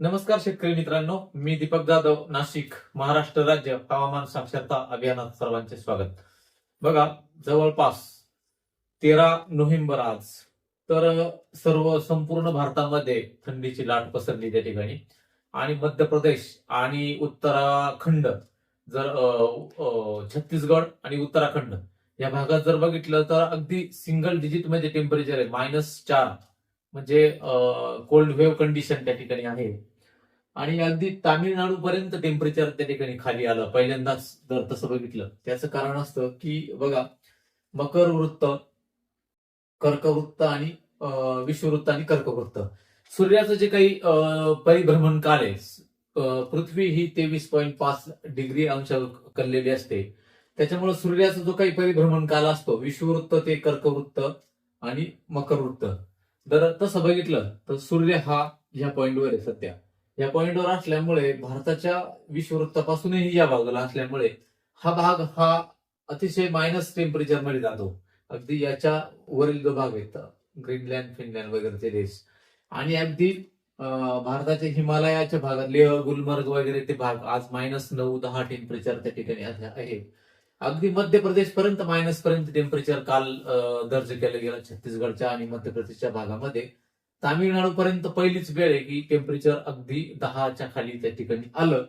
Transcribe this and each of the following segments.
नमस्कार शेतकरी मित्रांनो मी दीपक जाधव नाशिक महाराष्ट्र राज्य हवामान साक्षरता अभियानात सर्वांचे स्वागत. बघा जवळपास तेरा नोव्हेंबर आज तर सर्व संपूर्ण भारतामध्ये थंडीची लाट पसरली त्या ठिकाणी. आणि मध्य प्रदेश आणि उत्तराखंड जर छत्तीसगड आणि उत्तराखंड या भागात जर बघितलं तर अगदी सिंगल डिजिटमध्ये टेम्परेचर आहे मायनस चार. म्हणजे कोल्ड वेव्ह कंडिशन त्या ठिकाणी आहे. आणि अगदी तामिळनाडू पर्यंत टेम्परेचर त्या ठिकाणी खाली आलं. पहिल्यांदाच जर तसं बघितलं. त्याचं कारण असतं की बघा मकर वृत्त कर्कवृत्त आणि विश्ववृत्त आणि कर्कवृत्त. सूर्याचं जे काही अं, परिभ्रमण काल आहे पृथ्वी ही तेवीस पॉईंट पाच डिग्री अंश कललेली असते. त्याच्यामुळे सूर्याचा जो काही परिभ्रमण काल असतो विश्ववृत्त ते कर्कवृत्त आणि मकर वृत्त जर तसं बघितलं तर सूर्य हा या पॉइंटवर आहे सध्या. या पॉइंटवर असल्यामुळे भारताच्या विषुवृत्तापासूनही या भागाला असल्यामुळे हा भाग हा अतिशय मायनस टेम्परेचरमध्ये जातो. अगदी याच्या वरील जो भाग आहे ग्रीनलँड फिनलँड वगैरेचे देश. आणि अगदी भारताच्या हिमालयाच्या भागात लेह गुलमर्ग वगैरे ते भाग आज मायनस नऊ दहा टेम्परेचर त्या ठिकाणी आहे. अगदी मध्य प्रदेश पर्यंत मायनस पर्यंत टेम्परेचर काल दर्ज केलं गेलं छत्तीसगडच्या आणि मध्य प्रदेशच्या भागामध्ये. तामिळनाडू पर्यंत पहिलीच वेळ आहे की टेम्परेचर अगदी दहाच्या खाली त्या ठिकाणी आलं.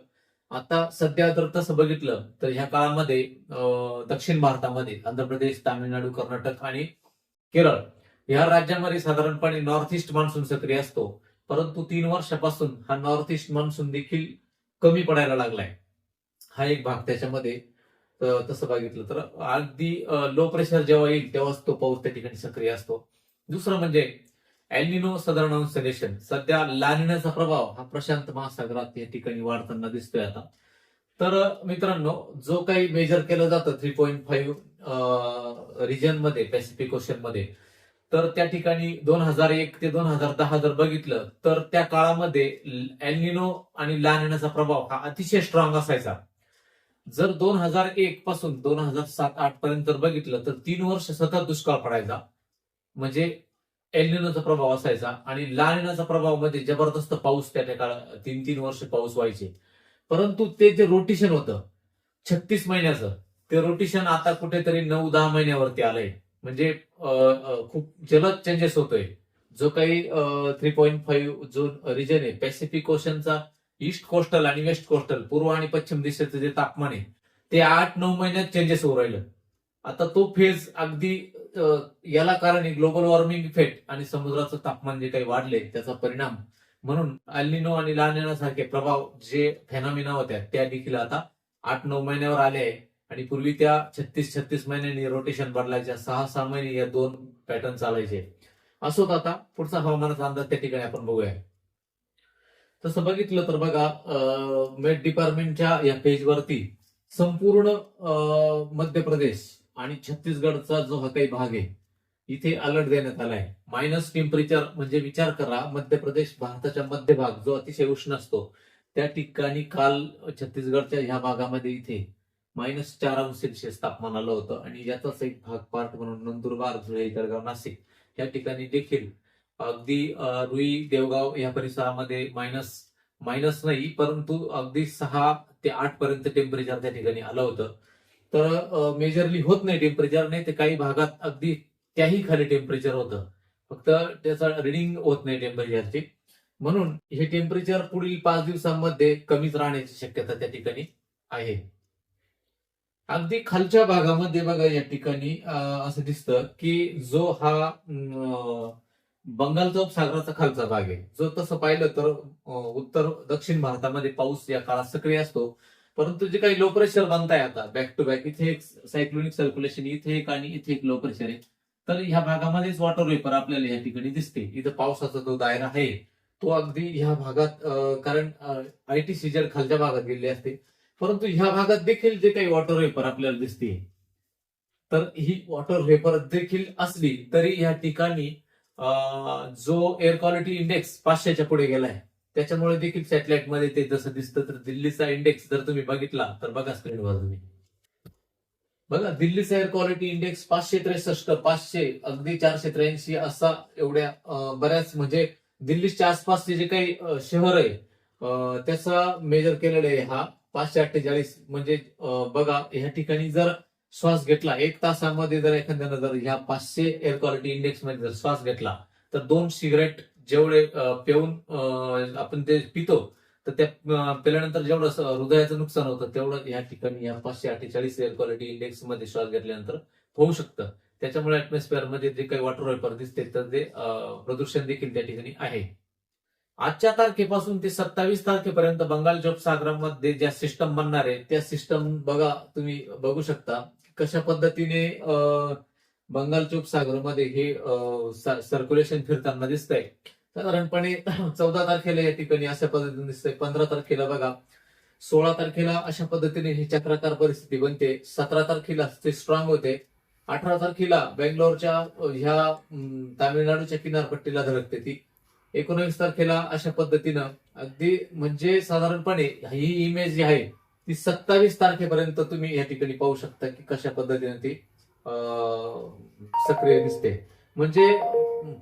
आता सध्या जर तसं बघितलं तर ह्या काळामध्ये अं, दक्षिण भारतामध्ये आंध्र प्रदेश तामिळनाडू कर्नाटक आणि केरळ या राज्यांमध्ये साधारणपणे नॉर्थ ईस्ट मान्सून सक्रिय असतो. परंतु तीन वर्षापासून हा नॉर्थ ईस्ट मान्सून देखील कमी पडायला लागलाय. हा एक भाग त्याच्यामध्ये तसं बघितलं तर अगदी लो प्रेशर जेव्हा येईल तेव्हाच तो पाऊस त्या ठिकाणी सक्रिय असतो. दुसरं म्हणजे एल्निनो सदर्न सजेशन सध्या लानिण्याचा प्रभाव हा प्रशांत महासागरात या ठिकाणी वाढताना दिसतोय आता. तर मित्रांनो जो काही मेजर केलं जातं थ्री पॉईंट फाईव्ह रिजनमध्ये पॅसिफिक ओशनमध्ये तर त्या ठिकाणी दोन हजार एक ते दोन हजार दहा जर बघितलं तर त्या काळामध्ये एल्निनो आणि लानिण्याचा प्रभाव हा अतिशय स्ट्रॉंग असायचा. जर दोन हजार एक पासून दोन हजार सात आठ पर्यंत जर बघितलं तर तीन वर्ष सतत दुष्काळ पडायचा. म्हणजे एल्निनोचा प्रभाव असायचा आणि लालिनाचा प्रभावमध्ये जबरदस्त पाऊस त्या काळात तीन तीन वर्ष पाऊस व्हायचे. परंतु ते जे रोटेशन होतं छत्तीस महिन्याचं ते रोटेशन आता कुठेतरी नऊ दहा महिन्यावरती आलंय. म्हणजे खूप जलद चेंजेस होतोय. जो काही थ्री पॉईंट फाईव्ह जो रिजन आहे पॅसिफिक ओशनचा ईस्ट कोस्टल आणि वेस्ट कोस्टल पूर्व आणि पश्चिम दिशेचं जे तापमान आहे ते आठ नऊ महिन्यात चेंजेस होऊ राहिलं. आता तो फेज अगदी याला कारण आहे ग्लोबल वॉर्मिंग इफेक्ट आणि समुद्राचं तापमान जे काही वाढले त्याचा परिणाम. म्हणून अल्निनो आणि लहान प्रभाव जे फेनॉमिना होत्या त्या देखील आता आठ नऊ महिन्यावर आले आहे. आणि पूर्वी त्या छत्तीस छत्तीस महिन्यांनी रोटेशन बदलायच्या सहा सहा महिने या दोन पॅटर्न चालायचे. असोत आता पुढचा हवामानाचा अंदाज त्या ठिकाणी आपण बघूया. तसं बघितलं तर बघा मेट डिपार्टमेंटच्या या पेजवरती संपूर्ण मध्य प्रदेश आणि छत्तीसगडचा जो हा काही भाग आहे इथे अलर्ट देण्यात आलाय. मायनस टेम्परेचर म्हणजे विचार करा मध्य प्रदेश भारताच्या मध्य भाग जो अतिशय उष्ण असतो त्या ठिकाणी काल छत्तीसगडच्या ह्या भागामध्ये इथे मायनस चार अंश सेल्सिअस तापमान आलं होतं. आणि याचाच एक भाग पार्ट म्हणून नंदुरबार धुळे जळगाव नाशिक या ठिकाणी देखील अगदी रुई देवगाव या परिसरामध्ये मायनस मायनस नाही परंतु अगदी सहा ते आठ पर्यंत टेम्परेचर त्या ठिकाणी आलं होतं. तर मेजरली होत नाही टेम्परेचर नाही ते काही भागात अगदी त्याही खाली टेम्परेचर होतं. फक्त त्याचं रिडिंग होत नाही टेम्परेचरची म्हणून हे टेम्परेचर पुढील पाच दिवसांमध्ये कमीच राहण्याची शक्यता त्या ठिकाणी आहे. अगदी खालच्या भागामध्ये बघा या ठिकाणी असं दिसतं की जो हा बंगालचा उपसागराचा खालचा भाग आहे. जर तसं पाहिलं तर उत्तर दक्षिण भारतामध्ये पाऊस या काळात सक्रिय असतो. परंतु जे काही लो प्रेशर बनताय आता बॅक टू बॅक इथे एक सायक्लोनिक सर्क्युलेशन इथे एक आणि इथे एक लो प्रेशर आहे. तर ह्या भागामध्येच वॉटर वेपर आपल्याला या ठिकाणी दिसते. इथं पावसाचा जो दायरा आहे तो अगदी ह्या भागात कारण आयटी सीजर खालच्या भागात गेलेली असते परंतु ह्या भागात देखील जे काही वॉटर वेपर आपल्याला दिसते तर ही वॉटर वेपर देखील असली तरी या ठिकाणी जो एअर क्वालिटी इंडेक्स पाचशेच्या पुढे गेलाय त्याच्यामुळे देखील सॅटेलाइटमध्ये ते जसं दिसतं तर दिल्लीचा इंडेक्स जर तुम्ही बघितला तर बघा स्क्रीनवर तुम्ही. बघा दिल्लीचा एअर क्वालिटी इंडेक्स पाचशे त्रेसष्ट पाचशे अगदी चारशे त्र्याऐंशी असा एवढ्या बऱ्याच म्हणजे दिल्लीच्या आसपासचे जे काही शहर आहे त्याचा मेजर केलेला आहे हा पाचशे अठ्ठेचाळीस. म्हणजे बघा ह्या ठिकाणी जर श्वास घेतला. एक तासामध्ये जर एखाद्यानं जर ह्या पाचशे एअर क्वालिटी इंडेक्समध्ये जर श्वास घेतला तर दोन सिगरेट जेवढे पेऊन पिऊन आपण ते पितो तर त्या पेल्यानंतर जेवढं हृदयाचं नुकसान होतं तेवढं या ठिकाणी या पाचशे अठ्ठेचाळीस एअर क्वालिटी इंडेक्समध्ये श्वास घेतल्यानंतर होऊ शकतं. त्याच्यामुळे ऍटमॉस्फिअरमध्ये जे काही वॉटर वेपर दिसते तर ते प्रदूषण देखील त्या ठिकाणी आहे. आजच्या तारखेपासून ते सत्तावीस तारखेपर्यंत बंगाल सागरामध्ये ज्या सिस्टम बनणार आहे त्या सिस्टम बघा तुम्ही बघू शकता. कशा पद्धतीने बंगाल बंगालच्या सागरमध्ये हे सर्क्युलेशन फिरताना दिसतंय. साधारणपणे चौदा तारखेला या ठिकाणी अशा पद्धतीने दिसतंय. पंधरा तारखेला बघा सोळा तारखेला अशा पद्धतीने ही चक्राकार परिस्थिती बनते. सतरा तारखेला ते स्ट्रॉंग होते. अठरा तारखेला बेंगलोरच्या ह्या तामिळनाडूच्या किनारपट्टीला धडकते ती. एकोणवीस तारखेला अशा पद्धतीनं अगदी म्हणजे साधारणपणे ही इमेज जी आहे ती सत्तावीस तारखेपर्यंत तुम्ही या ठिकाणी पाहू शकता की कशा पद्धतीने ती सक्रिय दिसते. म्हणजे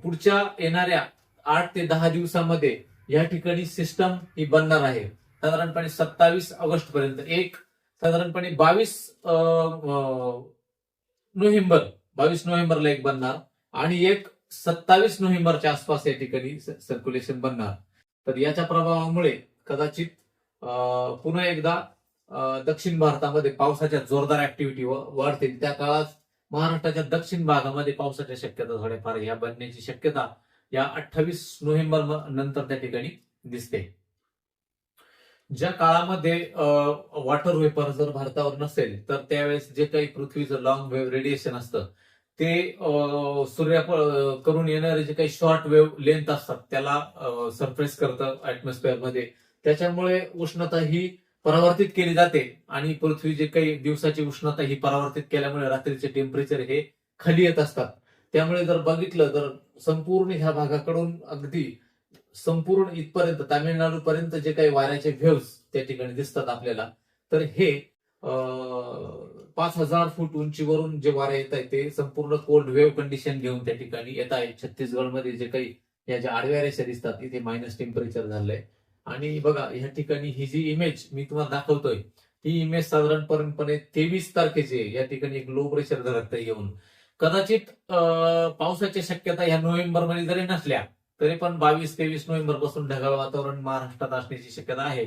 पुढच्या येणाऱ्या आठ ते दहा दिवसामध्ये या ठिकाणी सिस्टम ही बनणार आहे. साधारणपणे सत्तावीस ऑगस्ट पर्यंत एक साधारणपणे बावीस नोव्हेंबर बावीस नोव्हेंबरला एक बनणार. आणि एक सत्तावीस नोव्हेंबरच्या आसपास या ठिकाणी सर्क्युलेशन बनणार. तर याच्या प्रभावामुळे कदाचित अं, पुन्हा एकदा दक्षिण भारतामध्ये पावसाच्या जोरदार ऍक्टिव्हिटी वाढतील. त्या काळात महाराष्ट्राच्या दक्षिण भागामध्ये पावसाच्या शक्यता थोड्याफार या बनण्याची शक्यता या अठ्ठावीस नोव्हेंबर नंतर त्या ठिकाणी दिसते. ज्या काळामध्ये वॉटर वेपर जर भारतावर नसेल तर त्यावेळेस जे काही पृथ्वीचं लॉंग वेव्ह रेडिएशन असतं ते सूर्या करून येणारे जे काही शॉर्ट वेव्ह लेंथ असतात त्याला सरप्रेस करतं ऍटमॉस्फिअरमध्ये. त्याच्यामुळे उष्णता ही परावर्तित केली जाते आणि पृथ्वी जे काही दिवसाची उष्णता ही परावर्तित केल्यामुळे रात्रीचे टेम्परेचर हे खाली येत असतात. त्यामुळे जर बघितलं तर संपूर्ण ह्या भागाकडून अगदी संपूर्ण इथपर्यंत तामिळनाडू पर्यंत जे काही वाऱ्याचे व्हेव्स त्या ठिकाणी दिसतात आपल्याला तर हे पाच हजार फूट उंचीवरून जे वारे येत आहे ते संपूर्ण कोल्ड वेव्ह कंडिशन घेऊन त्या ठिकाणी येत आहे छत्तीसगडमध्ये जे काही या ज्या आडव्या रेषा दिसतात इथे मायनस टेम्परेचर झालंय. आणि बघा या ठिकाणी ही जी इमेज मी तुम्हाला दाखवतोय ही इमेज साधारणपणे तेवीस तारखेची आहे. या ठिकाणी एक लो प्रेशर धरत येऊन. कदाचित पावसाची शक्यता ह्या नोव्हेंबरमध्ये जरी नसल्या तरी पण बावीस तेवीस नोव्हेंबरपासून ढगाळ वातावरण महाराष्ट्रात असण्याची शक्यता आहे.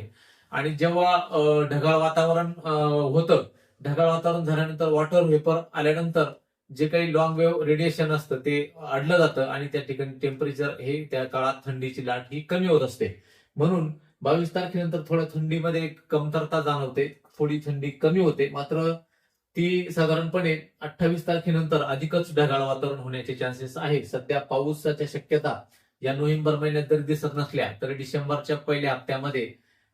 आणि जेव्हा ढगाळ वातावरण होतं ढगाळ वातावरण झाल्यानंतर वॉटर वेपर आल्यानंतर जे काही लॉंग वेव्ह रेडिएशन असतं ते अडलं जातं आणि त्या ठिकाणी टेम्परेचर हे त्या काळात थंडीची लाट ही कमी होत असते. म्हणून बावीस तारखेनंतर थोड्या थंडीमध्ये कमतरता जाणवते. थोडी थंडी कमी होते. मात्र ती साधारणपणे अठ्ठावीस तारखेनंतर अधिकच ढगाळ वातावरण होण्याचे चान्सेस आहे सध्या पाऊसाच्या शक्यता या नोव्हेंबर महिन्यात जरी दिसत नसल्या तरी डिसेंबरच्या पहिल्या हप्त्यामध्ये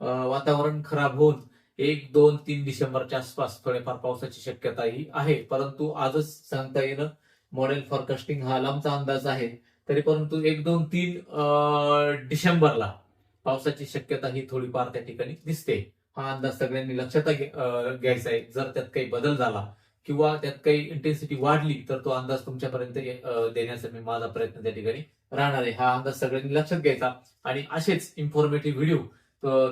वातावरण खराब होऊन एक दोन तीन डिसेंबरच्या आसपास थोडेफार पावसाची शक्यता ही आहे. परंतु आजच सांगता येणं मॉडेल फॉरकास्टिंग हा लांबचा अंदाज आहे. तरी परंतु एक दोन तीन डिसेंबरला पावसाची शक्यता ही थोडीफार त्या ठिकाणी दिसते. हा अंदाज सगळ्यांनी लक्षात घे- घ्यायचा आहे. जर त्यात काही बदल झाला किंवा त्यात काही इंटेन्सिटी वाढली तर तो अंदाज तुमच्यापर्यंत देण्याचा मी माझा प्रयत्न त्या ठिकाणी राहणार आहे. हा अंदाज सगळ्यांनी लक्षात घ्यायचा. आणि असेच इन्फॉर्मेटिव्ह व्हिडिओ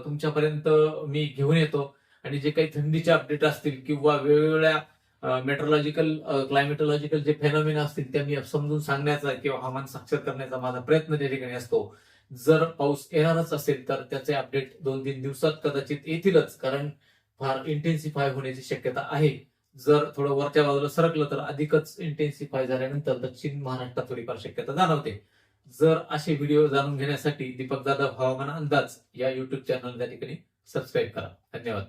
तुमच्यापर्यंत मी घेऊन येतो. आणि जे काही थंडीचे अपडेट असतील किंवा वेगवेगळ्या मेट्रोलॉजिकल क्लायमेटोलॉजिकल जे फेनॉमिना असतील त्या मी समजून सांगण्याचा किंवा हवामान साक्षर करण्याचा माझा प्रयत्न त्या ठिकाणी असतो. जर पाऊस येणारच असेल तर त्याचे अपडेट दोन तीन दिवसात कदाचित येतीलच कारण फार इंटेन्सिफाय होण्याची शक्यता आहे. जर थोडं वरच्या बाजूला सरकलं तर अधिकच इंटेन्सिफाय झाल्यानंतर दक्षिण महाराष्ट्रात थोडीफार शक्यता जाणवते. जर असे व्हिडिओ जाणून घेण्यासाठी दीपक जाधव हवामान अंदाज या युट्यूब चॅनल त्या ठिकाणी सबस्क्राईब करा. धन्यवाद.